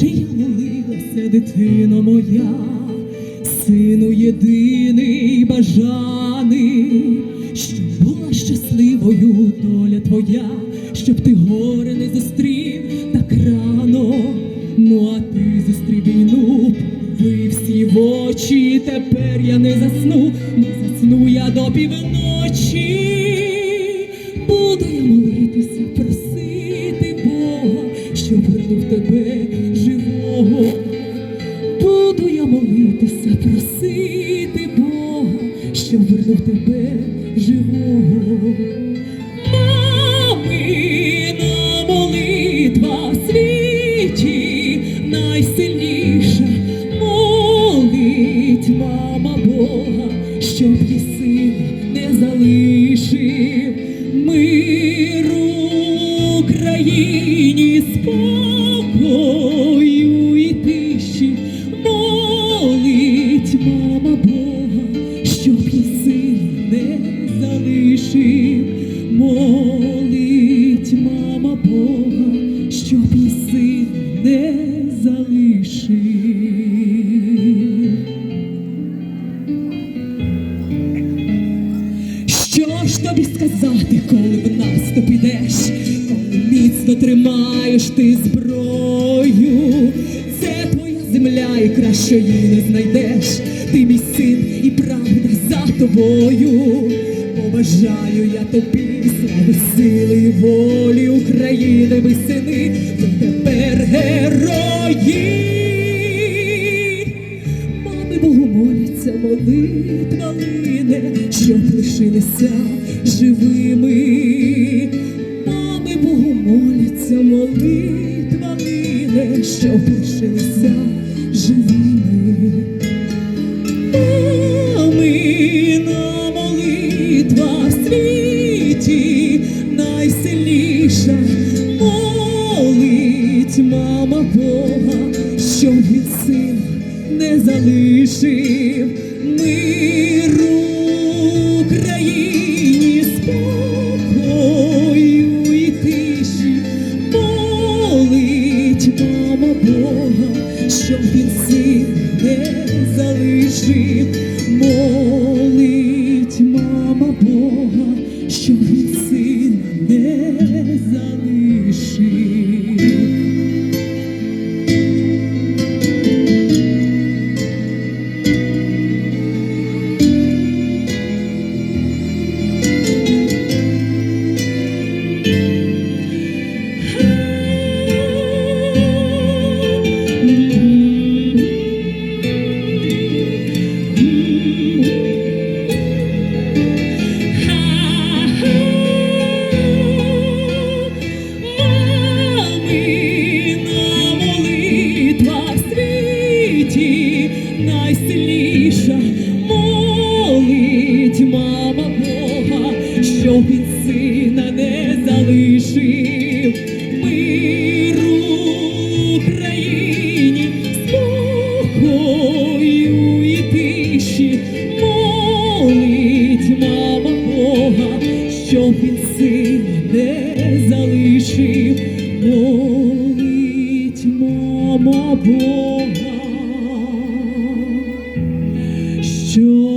Чи я дитино моя, сину єдиний бажаний, щоб була щасливою доля твоя, щоб ти горе не зустрів так рано. Ну а ти зустрів війну, вився в очі, тепер я не засну, не засну я до півночі. Щоб вернув тебе живого. Мамина молитва в світі найсильніша, молить мама Бога, щоб її син не залишив миру Україні спокою щоб її син не залишив. Що ж тобі сказати, коли в наступ підеш, коли міцно тримаєш ти зброю, це твоя земля і кращої не знайдеш, ти мій син і правда за тобою. Побажаю я тобі слави сили волі України, ми сини, ви тепер герої. Мами Богу моляться, молитва лине, щоб лишилися живими. Мами Богу моляться, молитва лине, щоб лишилися живими. Молить мама Бога, щоб він сина не залишив. Миру Україні спокою і тиші, молить мама Бога, щоб він син не залишив, молить мама Бога, щоб він син не залишив. Щоб він сина не залишив. Миру Україні, спокою і тиші, молить Бога, щоб він сина не залишив, Бога, щоб